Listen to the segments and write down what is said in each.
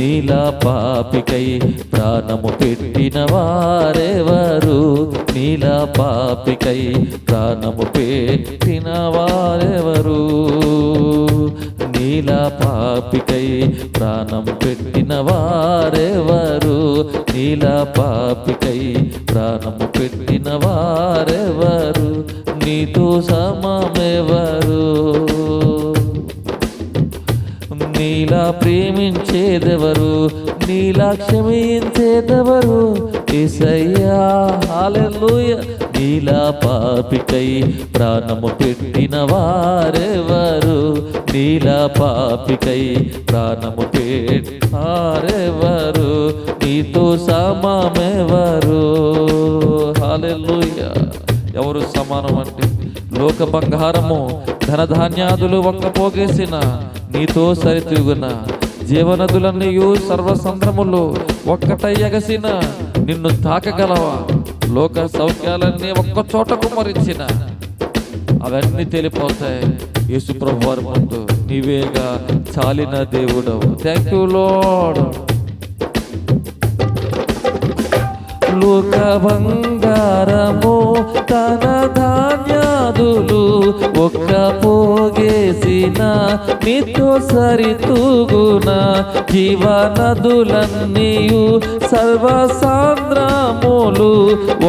నీలా పాపికై ప్రాణము పెట్టిన వారెవరు? నీలా పాపికై ప్రాణము పెట్టిన వారెవరు? నీలా పాపికై ప్రాణం పెట్టిన వారెవరు? నీలా పాపికై ప్రాణము పెట్టిన వారెవరు? నీతో సమమెవరు? నీలా ప్రేమించేదెవరు? నీలా క్షమించేదెవరు? ఏసయ్యా హల్లెలూయా. నీలా పాపికై ప్రాణము పెట్టిన వారెవరు? నీలా పాపికై ప్రాణము పెట్టారెవరు నీతో సమామెవరు హల్లెలూయా. ఎవరు సమానం అంటే లోక బంగారము ధనధాన్యాదులు ఒక్క పోగేసిన నీతో సరితూగున జీవనదులన్నీయు సర్వసంద్రములు ఒక్కటై ఎగసిన నిన్ను తాకగలవా? లోక సౌఖ్యాలన్నీ ఒక్క చోట కుమరించిన అవన్నీ తెలిపోతాయి. యేసు ప్రభు వారి ముందు నీవేగా చాలిన దేవుడవు. థ్యాంక్ యూ లోడ్ లోక బంగారము తన నదులు ఒక్క పోగేసిన నీతో సరితూగున జీవనదులన్నీయు సర్వసాంద్రములు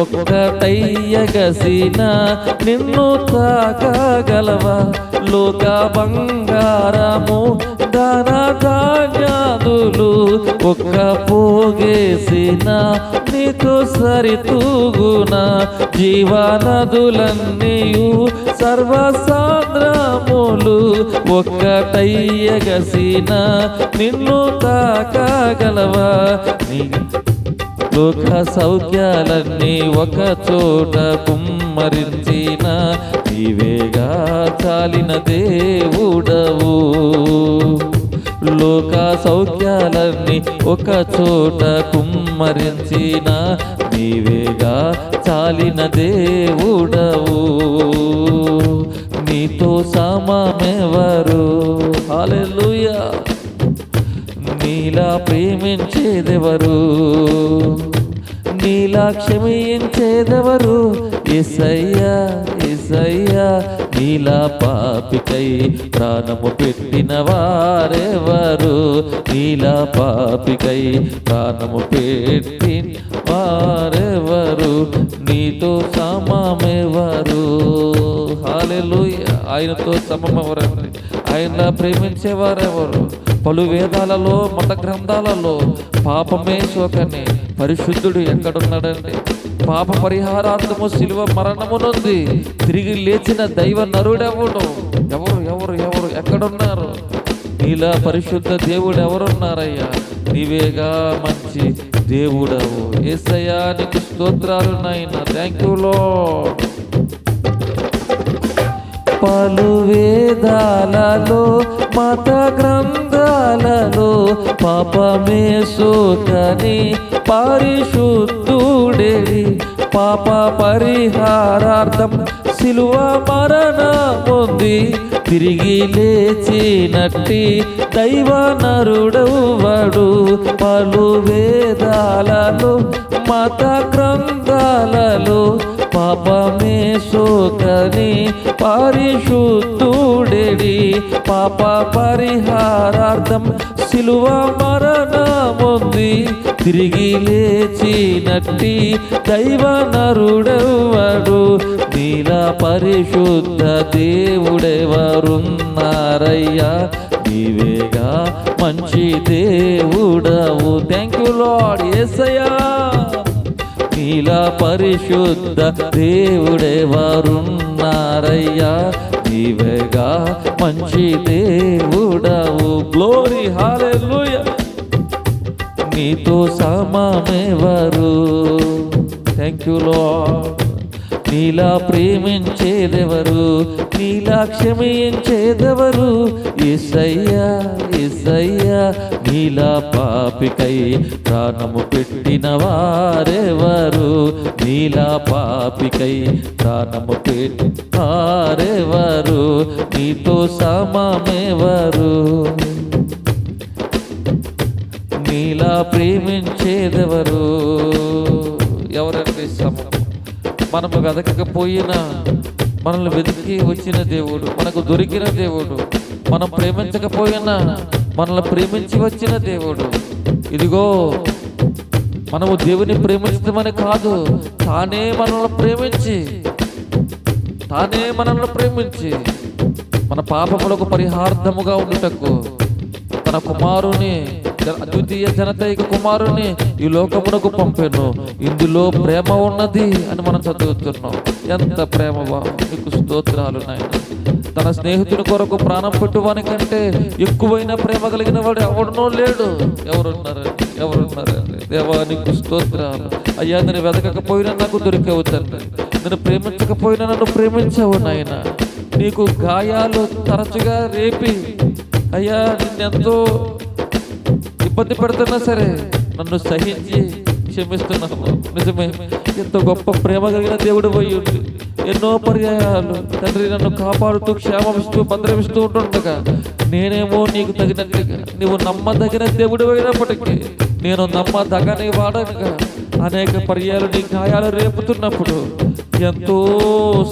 ఒక్కటయ్యగసిన నిన్ను తాకగలవా? లోక బంగారము ధన ధాన్యాదులు ఒక్క పోగేసిన నీతో సరితూగున జీవనదులన్నీయు సర్వసాంద్రములు ఒక్కటయ్యగసిన నిన్ను తాకగలవా? నీ లోక సౌఖ్యాలన్నీ ఒక చోట కుమ్మరించిన నీవేగా చాలిన దేవుడవు. లోక సౌఖ్యాలన్నీ ఒక చోట కుమ్మరించిన నీవేగా చాలిన దేవుడవు. నీతో సమమెవరు? హల్లెలూయా. నీలా ప్రేమించేదెవరు? నీలా క్షమించేదెవరు ఎసయ్యా ఎసయ్యా నీలా పాపికై ప్రాణము పెట్టిన వారెవరు? నీలా పాపికై ప్రాణము పెట్టి వారెవరు? నీతో సమమెవరు? హాలెలు ఆయనతో సమమెవరండి. ఆయన ప్రేమించేవారెవరు? పలు వేదాలలో మత గ్రంథాలలో పాపమే శోకనే పరిశుద్ధుడు ఎక్కడున్నాడండి పాప పరిహారార్థము శిలువ మరణమునుంది. తిరిగి లేచిన దైవ నరుడెవడు? ఎవరు ఎవరు ఎవరు ఎక్కడున్నారు? నీలా పరిశుద్ధ దేవుడు ఎవరున్నారయ్యా? నీవేగా మంచి దేవుడవు. ఏసయ్యా నీకు స్తోత్రాలు నాయన. థ్యాంక్ యూ లో పలు వేదాలలో మత గ్రంథాలలో పాపమే సోకని పరిశుద్ధుడేడి పాప పరిహారార్థం సిలువ మరణముంది తిరిగి లేచినట్టి దైవ నరుడవువడు. పలు వేదాలలో మత గ్రంథాలలో పాపమే సోకని పరిశుద్ధుడెడి పాప పరిహారార్థం సిలువ మరణముంది. తిరిగి లేచినట్టి దైవ నరుడెవడు నీలా పరిశుద్ధ దేవుడెవరున్నారయ్యా? నీవేగా మంచి దేవుడవు. థ్యాంక్ యూ లాడ్ ఎస్ఐయా నీలా పరిశుద్ధ దేవుడెవరున్నారయ్యా నీవేగా మంచి దేవుడవు. గ్లోరీ హాలెలూయా నీతో సమమెవరు? థ్యాంక్ యూ లో నీలా ప్రేమించేదెవరు? నీలా క్షమించేదెవరు? ఎస్సయ్యా నీలా పాపికై ప్రాణము పెట్టిన వారెవరు? నీలా పాపికై ప్రాణము పెట్టి వారెవరు? నీతో సమమెవరు? నీలా ప్రేమించేదెవరు? ఎవరంటే సమం? మనము వెతకకపోయినా మనల్ని వెతికి వచ్చిన దేవుడు మనకు దొరికిన దేవుడు మనం ప్రేమించకపోయినా మనల్ని ప్రేమించి వచ్చిన దేవుడు. ఇదిగో మనము దేవుని ప్రేమించమని కాదు తానే మనల్ని ప్రేమించి తానే మనల్ని ప్రేమించి మన పాపములకు పరిహార్థముగా ఉండుటకు తన కుమారుని అద్వితీయ జనతైక కుమారుని ఈ లోకమునకు పంపాను. ఇందులో ప్రేమ ఉన్నది అని మనం చదువుతున్నాం. ఎంత ప్రేమ బా నీకు స్తోత్రాలు నాయన. తన స్నేహితుని కొరకు ప్రాణం పెట్టువాని కంటే ఎక్కువైన ప్రేమ కలిగిన వాడు ఎవడునో లేడు. ఎవరున్నారండి? ఎవరున్నారండి? దేవానికి స్తోత్రాలు. అయ్యా నేను వెతకకపోయినా నాకు దొరికావు తండ్రి. నేను ప్రేమించకపోయినా నన్ను ప్రేమించావు నాయన. నీకు గాయాలు తరచుగా రేపి. అయ్యా నిన్నెంతో ఇబ్బంది పెడుతున్నా సరే నన్ను సహించి క్షమిస్తున్నాము నిజమే ఎంతో గొప్ప ప్రేమ కలిగిన దేవుడు పోయి ఎన్నో పర్యాయాలు. తండ్రి నన్ను కాపాడుతూ క్షేమమిస్తూ భద్రమిస్తూ ఉంటుండగా నేనేమో నీకు తగినట్టుగా నీవు నమ్మదగిన దేవుడు అయినప్పటికీ నేను నమ్మదగని వాడనుగా అనేక పర్యాలు నీ గాయాలు రేపుతున్నప్పుడు ఎంతో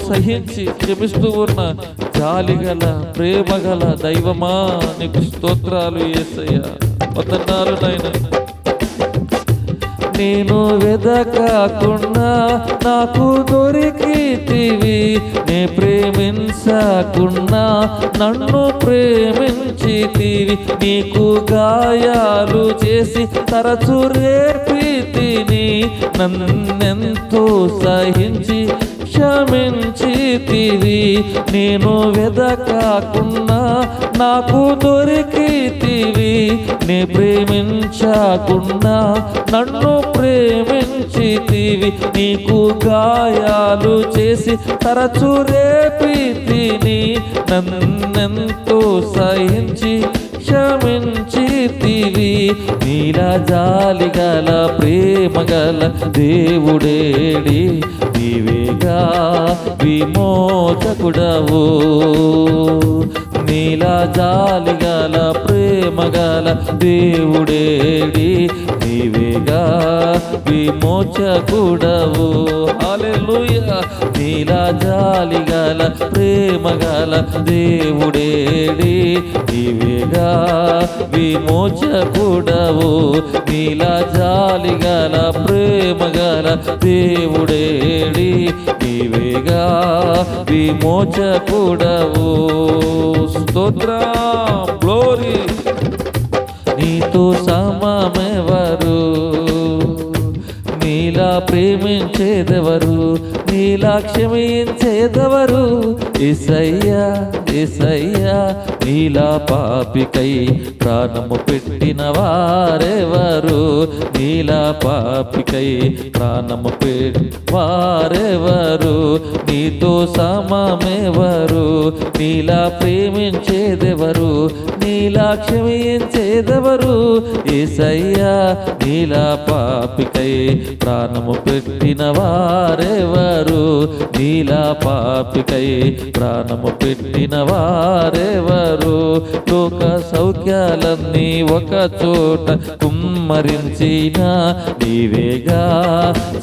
సహించి క్షమిస్తూ ఉన్న జాలిగల ప్రేమగల దైవమా నీకు స్తోత్రాలు ఏసయ్యా. వందనాలు నాయన. నేను వెదకకుండా నాకు దొరికితివి. నే ప్రేమించకుండా నన్ను ప్రేమించితివి. నీకు గాయాలు చేసి తరచు రేపితిని. నన్నెంతో సహించి క్షమించితివి. నేను వెదకాకున్నా నాకు దొరికితివి. నీ ప్రేమించకుండా నన్ను ప్రేమించితివి. నీకు గాయాలు చేసి తరచు రేపితిని. నన్నెంతో సహించి క్షమించితివి. నీలా జాలి గల ప్రేమ గల దేవుడేడి. నీవేగా విమోచకుడవు. నీలా జాలి గల ప్రేమ దేవుడేడి నీవేగా విమోచకుడవు. హల్లెలూయా. నీలా జాలిగల ప్రేమగల దేవుడేడి నీవేగా విమోచకుడవు. నీలా జాలిగల ప్రేమగల దేవుడేడి నీవేగా విమోచకుడవు. స్తోత్ర. గ్లోరీ నీతో సమమెవరు నీలా ప్రేమించేదెవరు? నీలా ఇసయ్యా ఇసయ్యా నీలా పాపికై ప్రాణము పెట్టిన వారెవరు? నీలా పాపికై ప్రాణము పెట్టి వారెవరు? నీతో సమమెవరు? నీలా ప్రేమించేదెవరు? నీలా క్షమించేదెవరు? ఇసయ్యా నీలా పాపికై ప్రాణము పెట్టిన వారెవరు? నీలా పాపికై ప్రాణము పెట్టిన వారెవరు? లోక సౌఖ్యాలన్నీ ఒక చోట కుమ్మరించిన నీవేగా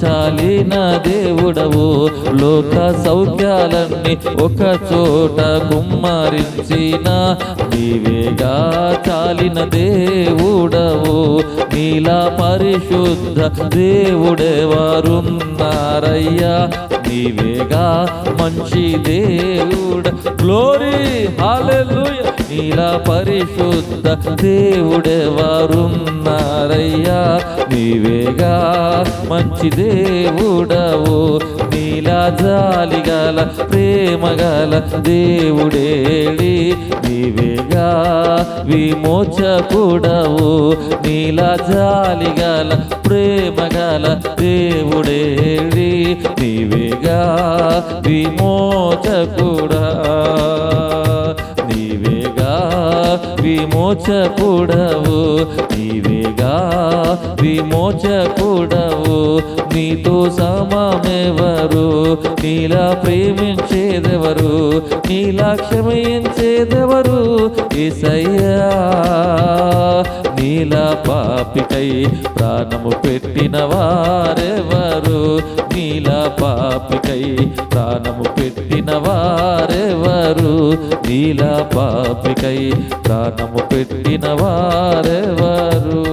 చాలిన దేవుడవు. లోక సౌఖ్యాలన్నీ ఒక చోట కుమ్మరించిన నీవేగా చాలిన దేవుడవు నీలా పరిశుద్ధ దేవుడెవరున్నారయ్యా? నీవేగా మంచి దేవుడ. గ్లోరీ హాలెలూయ నీలా పరిశుద్ధ దేవుడెవరున్నారయ్యా? నీవేగా మంచి దేవుడవు. జాలిగల ప్రేమగల దేవుడేడి. నీవేగా విమోచకుడవు. నీలా జాలిగల ప్రేమగల దేవుడేడి. నీవేగా విమోచకుడా. నీవే విమోచకుడవు. నీవేగా విమోచకుడవు. నీతో సమమెవరు? నీలా ప్రేమించేదెవరు? నీలా క్షమించేదెవరు? ఏసయ్యా నీలా పాపికై ప్రాణము పెట్టిన వారెవరు? నీలా పాపికై ప్రాణము పెట్టిన వారెవరు? నీలా పాపికై ప్రాణము పెట్టిన వారెవరు?